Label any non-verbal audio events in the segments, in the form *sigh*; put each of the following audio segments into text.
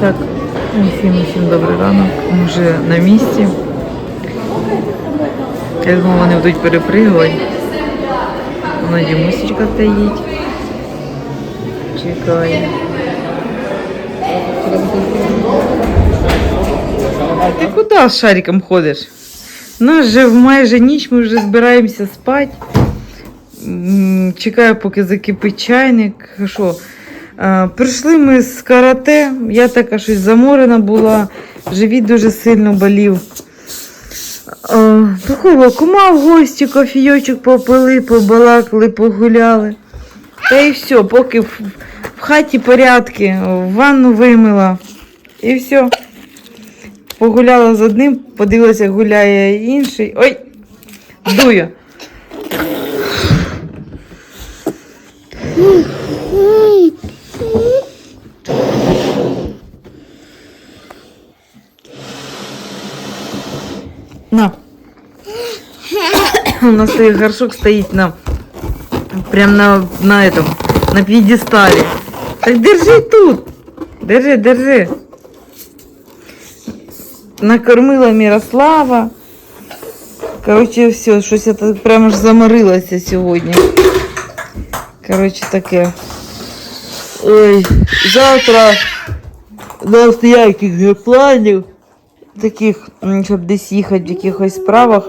Так, всім всім добрий ранок. Ми вже на місці. Я думаю, вони будуть перепригувати. Вона Дімусечка стоїть. Чекає. А ти куди з шариком ходиш? Ну, вже майже ніч ми вже збираємося спати. Чекаю, поки закипить чайник. Що? Прийшли ми з карате, я така щось заморена була, живіт дуже сильно болів. А, кума в гості, кофійочок попили, побалакали, погуляли. Та і все, поки в, в хаті порядки, ванну вимила. І все. Погуляла з одним, подивилася, гуляє інший. Ой, дує. На. *coughs* У нас стоит горшок стоит на прям на, на этом, на пьедестале. Так держи тут. Держи, держи. Накормила Мирослава. Короче, все, щось я так прямо аж заморилася сьогодні. Короче, таке. Ой, завтра у нас ніяких не планів. Таких, щоб десь їхати в якихось справах.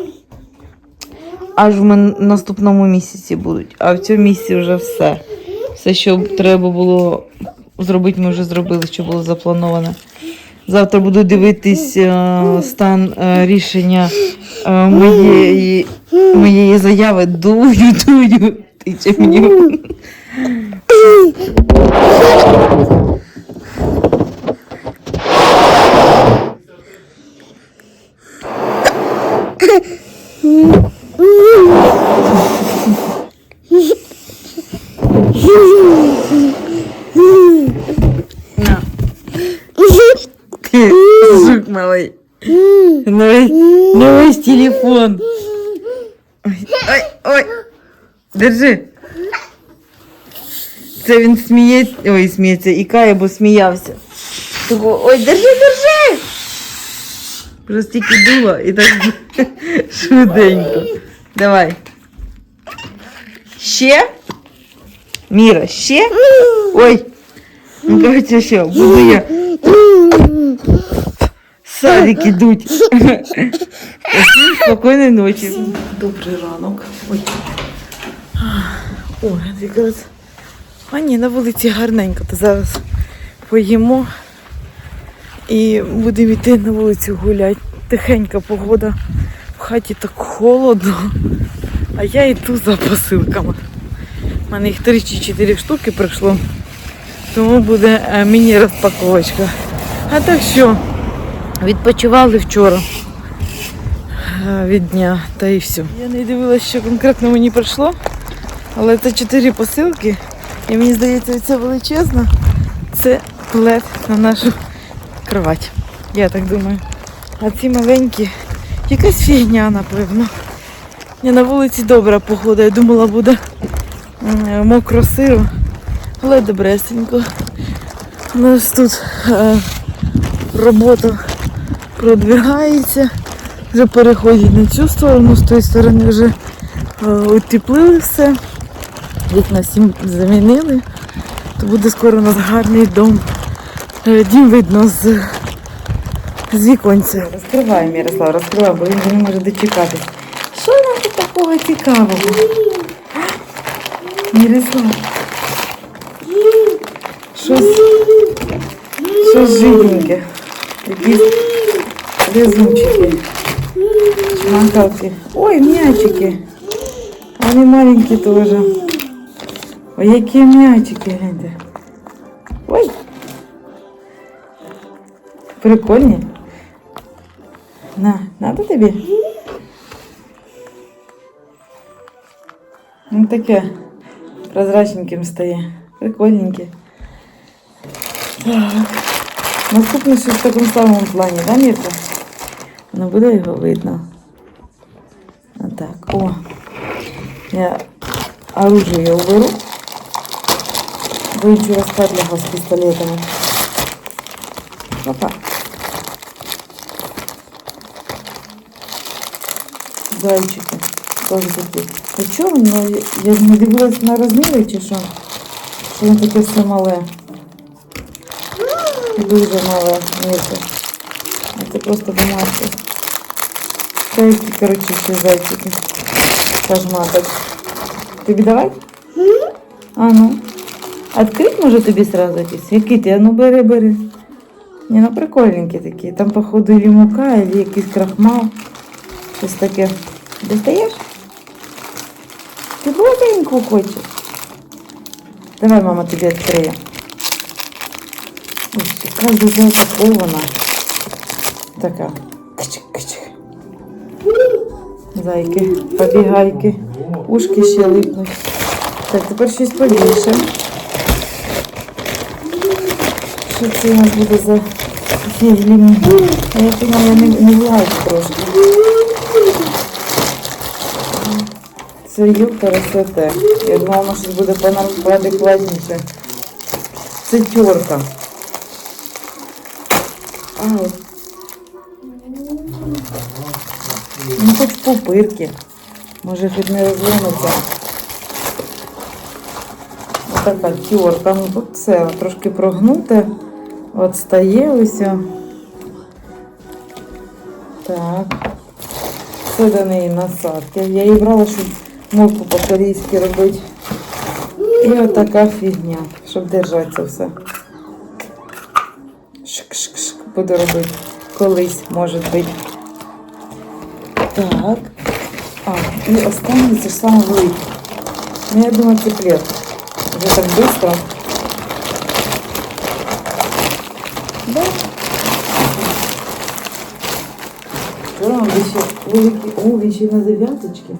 Аж в наступному місяці будуть. А в цьому місяці вже все. Все, що треба було зробити, ми вже зробили, що було заплановане. Завтра буду дивитись е, стан е, рішення е, моєї, моєї заяви. Дую, дую. Тиче мені. *laughs* жук малый. Давай, давай телефон. Ой, ой, ой. Держи. Це він сміється. Ой, сміється, ікає, бо сміявся. Того, ой, держи, держи. Просто тільки дуло і так *laughs* швиденько. Давай. Ще? Міра, ще? Ой. Ну, короче, що, буду я. Садик ідуть. Спокійної ночі. Добрий ранок. Ой. Ой, якраз. А ні, на вулиці гарненько, то зараз поїмо і будемо йти на вулицю гуляти. Тихенька погода. В хаті так холодно, а я йду за посилками. У мене їх 3 чи 4 штуки прийшло. Тому буде е, міні-розпаковочка. А так що, відпочивали вчора е, від дня, та і все. Я не дивилася, що конкретно мені прийшло, але це чотири посилки. І мені здається, це величезна. Це плед на нашу кровать. Я так думаю. А ці маленькі, якась фігня, напевно. Я на вулиці добра погода. Я думала, буде мокро сиро. Але добресенько. У нас тут е, робота продвигається. Вже переходять на цю сторону, з тої сторони вже е, утеплили все. Вікна всім замінили. То буде скоро у нас гарний дом. Е, Дім видно з, з віконця. Розкривай, Мірослав, розкривай, бо він не може дочекатись. Що нам тут такого цікавого? Мірослав. Щось, щось жиденьке. Якісь лизунчики. Шманкалки. Ой, м'ячики. Вони маленькі теж. Ой, які м'ячики, гляньте. Ой. Прикольні. На, надо тобі? Ну таке прозрачненьким стає. Прикольненьке. Так. Наступне ще в такому самому плані, да, Мірка? Ну буде його видно. Отак. О. Я оружие уберу. Будем вчера спать лягла с пистолетами. Опа. Зайчики. Теж такі. А чого воно? Я- ж не дивилась на розміри чи що? Що воно таке все мале. Дуже мале мірка. Просто. Та які, коротше, ще зайчики. Кожматок. Тобі давай? А ну. Открыть може тобі сразу якісь? Які ти? А ну бери, бери. Ні, ну прикольненькі такі. Там, походу, і мука, і якийсь крахмал. Щось таке. Достаєш? Ти гладеньку хочеш? Давай, мама, тобі відкриє. Ой, яка дуже запакована. Така. Кичик. Зайки, побігайки. Ушки ще липнуть. Так, тепер щось побільше. Що це у нас буде за фігліни? А я думала, не, не влазь трошки. Це юг пересете. Я думала, щось буде по- поадекватніше. Це тьорка. Ау. Ну хоч пупирки. Може хоч не розломиться. Ось така. Ну тут трошки прогнуте. От стає ось. Так. Це до неї насадки. Я її брала, щоб морку по-корейськи робити. І отака фігня, щоб держати це все. Шик-шик-шик буду робити. Колись, може бути. Так. А, і останнє це ж саме велике. Ну, я думаю, це плед. Вже так швидко. Да. Да, он еще великий. О, він ще й на зав'язочки.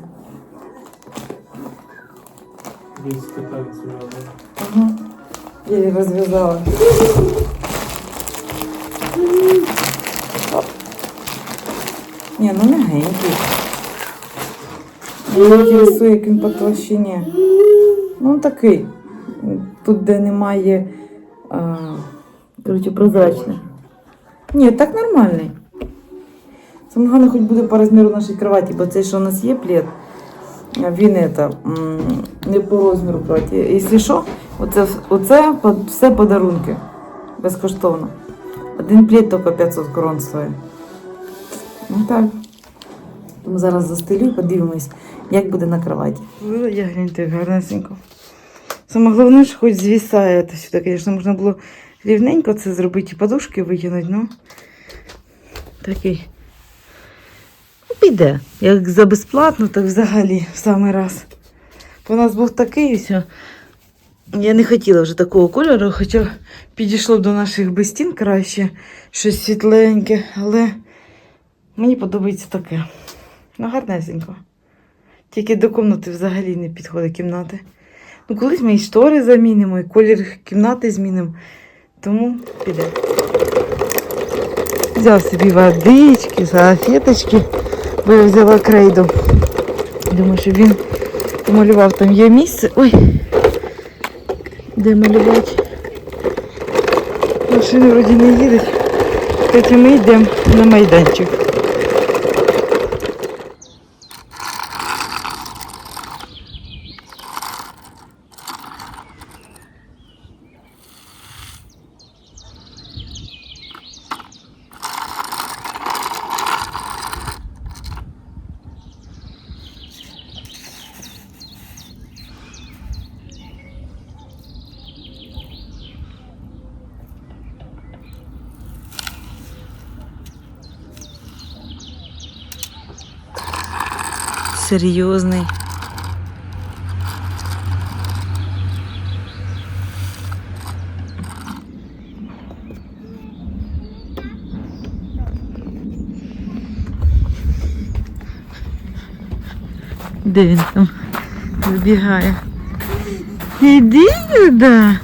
Весь китайцы рядом. Ага. Я її Ні, ну мягенький. Мені інтересує, як він по толщині. Ну, такий. Тут, де немає. А, коротше, прозрачний. Ні, так нормальний. Саме головне, хоч буде по розміру нашої кроваті, бо цей, що у нас є плед, він это, не по розміру кроваті. Якщо що, оце, оце все подарунки. Безкоштовно. Один плед тільки 500 крон стоїть. Ну так. Тому зараз застелю подивимось, як буде на кроваті. Я гляньте, гарнесенько. Саме головне, що хоч звісає це сюди, звісно, можна було рівненько це зробити і подушки викинути, ну такий. Ну, піде. Як за безплатно, так взагалі в самий раз. У нас був такий все. Я не хотіла вже такого кольору, хоча підійшло б до наших безстін краще, щось світленьке, але мені подобається таке. Ну, гарнесенько. Тільки до кімнати взагалі не підходить кімнати. Ну, колись ми і штори замінимо, і колір кімнати змінимо. Тому піде. Взяв собі водички, салфеточки, бо я взяла крейду. Думаю, щоб він помалював. Там є місце. Ой, де малювати. Машини вроді не їдуть. Кстати, ми йдемо на майданчик. Серйозний. Де він там збігає? Іди сюди.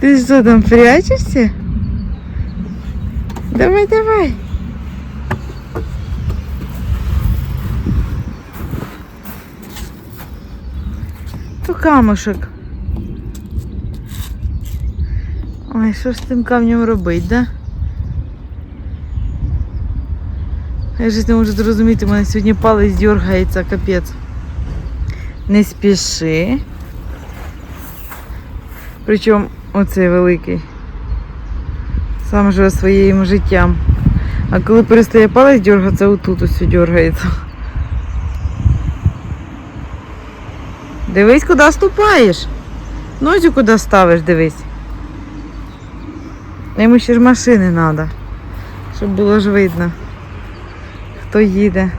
Ти що там прячешся? Давай, давай. камушек. Ой, що ж з тим камнем робити, да? Я щось не можу зрозуміти, у мене сьогодні палець дергається, капець. Не спіши. Причому оцей великий. Сам живе своїм життям. А коли перестає палець дергатися, отут ось дергається. Дивись, куди ступаєш. Нозю куди ставиш, дивись. Йому ще ж машини треба, щоб було ж видно, хто їде.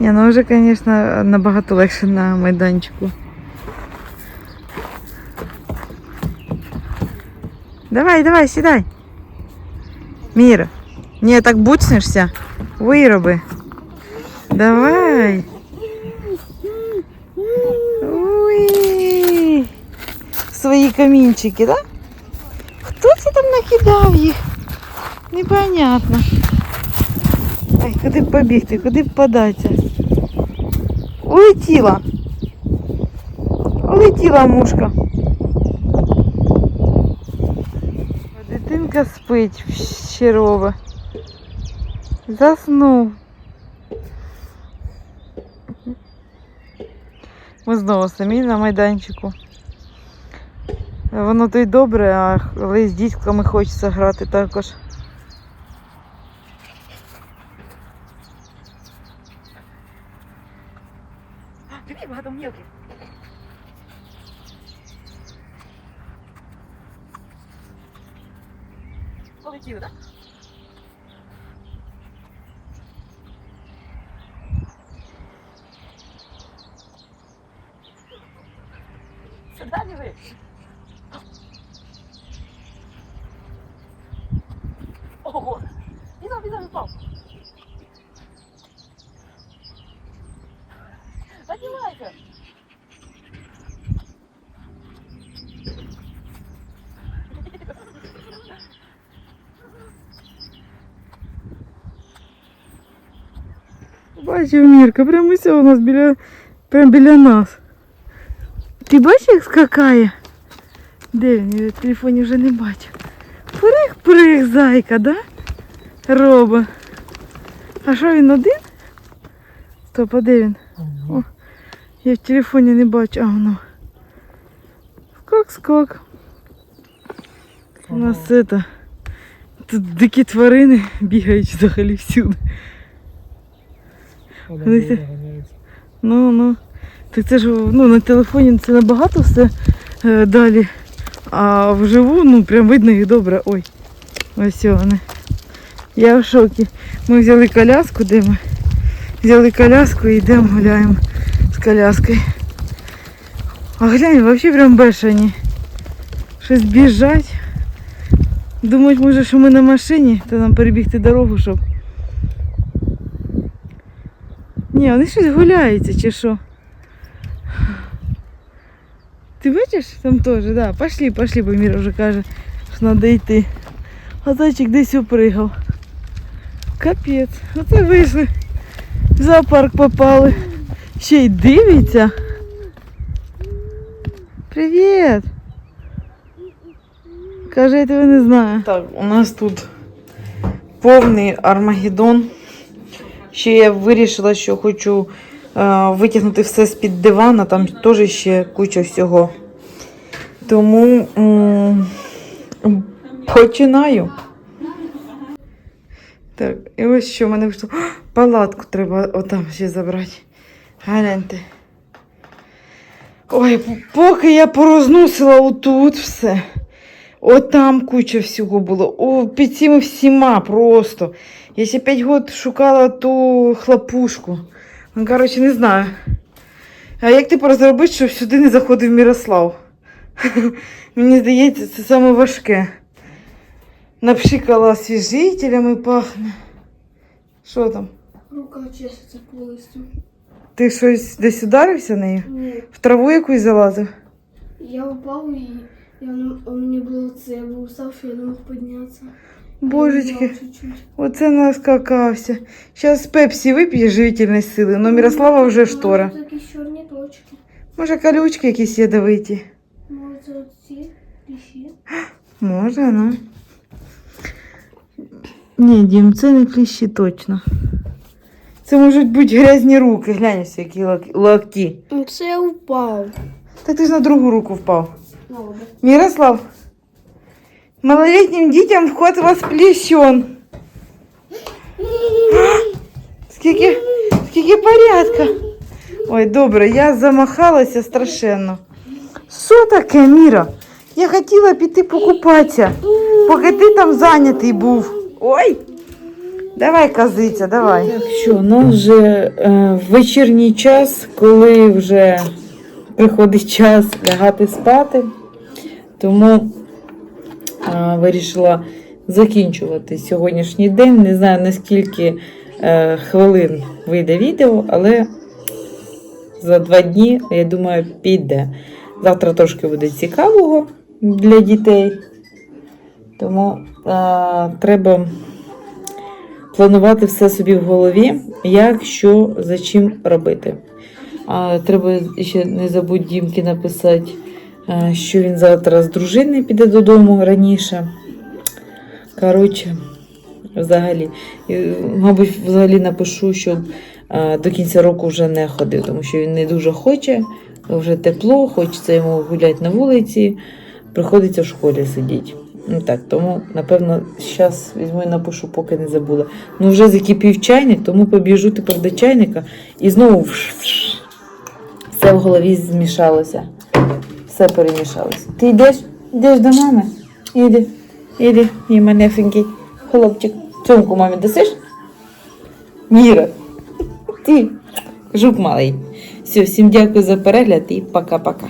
Ні, ну вже, звісно, набагато легше на майданчику. Давай, давай, сідай. Міра. Ні, так буцнешся. Вироби. Давай. Свої камінчики, так? Да? Хто це там накидав їх? Непонятно. Ай, куди б побігти, куди б податися? Улетіла. Улетіла мушка. Дитинка спить щирова. Заснув. Ми знову самі на майданчику. Воно то й добре, але з дітками хочеться грати також. Привіт, багато мілків. Полетіли, так? Бачив Мірка, прямо ось у нас біля, прямо біля нас. Ти бачиш, як скакає? Де він? Я в телефоні вже не бачу. Прих-прих, зайка, да? Роба. А що він один? Стоп, а де він? О, я в телефоні не бачу, а воно. Скок-скок. У нас это. Тут дикі тварини бігають взагалі всюди. Ну, ну. Так це ж ну, на телефоні це набагато все е, далі. А вживу, ну, прям видно їх добре. Ой, ось вони. Я в шокі. Ми взяли коляску, де ми? Взяли коляску і йдемо гуляємо з коляскою. А глянь, взагалі прям бешені. Щось біжать. Думають, може, що ми на машині, то нам перебігти дорогу, щоб. Ні, вони щось гуляються чи що. Ти бачиш там теж, да. Пошли, пошли, бо Міра вже каже, що треба йти. А зайчик десь упригав. Капець. Оце вийшли. В зоопарк попали. Ще й дивиться. Привіт! Каже, я тебе не знаю. Так, у нас тут повний Армагеддон. Ще я вирішила, що хочу е, витягнути все з-під дивана, там теж ще куча всього. Тому починаю. Так, і ось що в мене вийшло. Палатку треба отам ще забрати. Гляньте. Ой, поки я порозносила отут все. Отам куча всього було. О, під цими всіма просто. Я ще 5 років шукала ту хлопушку. Ну, коротше, не знаю. А як тепер зробити, щоб сюди не заходив Мірослав? *laughs* Мені здається, це саме важке. Напшикала освіжителями пахне. Що там? Рука чешеться повністю. Ти щось десь ударився нею? Ні, В траву якусь залазив? я упав і я, у мене було це, я був уставший, я не мог піднятися. Божечки, оце наскакався. Зараз пепсі вип'є живительної сили, але Мірослава вже штора. Може, Такі чорні точки. Може, колючки якісь ядовиті? Може, це ці кліщі. Може, ну. Ні, Дім, це не кліщі точно. Це можуть бути грязні руки. Глянь, ось які лак- лакті. Ну, Це я упав. Та ти ж на другу руку впав. Мирослав, малолетнім дітям вход воспрещен. Скільки, скільки порядка. Ой, добре, я замахалася страшенно. Що таке, Міра? Я хотіла піти покупатися, поки ти там зайнятий був. Ой! Давай, козиця, давай. Так що, у нас вже е, вечірній час, коли вже приходить час лягати спати. Тому е, вирішила закінчувати сьогоднішній день. Не знаю наскільки е, хвилин вийде відео, але за два дні, я думаю, піде. Завтра трошки буде цікавого для дітей. Тому е, треба планувати все собі в голові, як що за чим робити. А, треба ще не забудь Дімки написати, що він завтра з дружини піде додому раніше. Коротше, взагалі. Мабуть, взагалі напишу, щоб е, до кінця року вже не ходив, тому що він не дуже хоче, вже тепло, хочеться йому гуляти на вулиці, приходиться в школі сидіти. Ну так, тому, напевно, зараз візьму і напишу, поки не забула. Ну, вже закипів чайник, тому побіжу тепер до чайника і знову все в голові змішалося. Все перемішалось. Ти йдеш? Йдеш до мами? Іди, іди, мій манефенький хлопчик. Цьомку мамі дасиш? Міра, ти жук малий. Все, всім дякую за перегляд і пока-пока.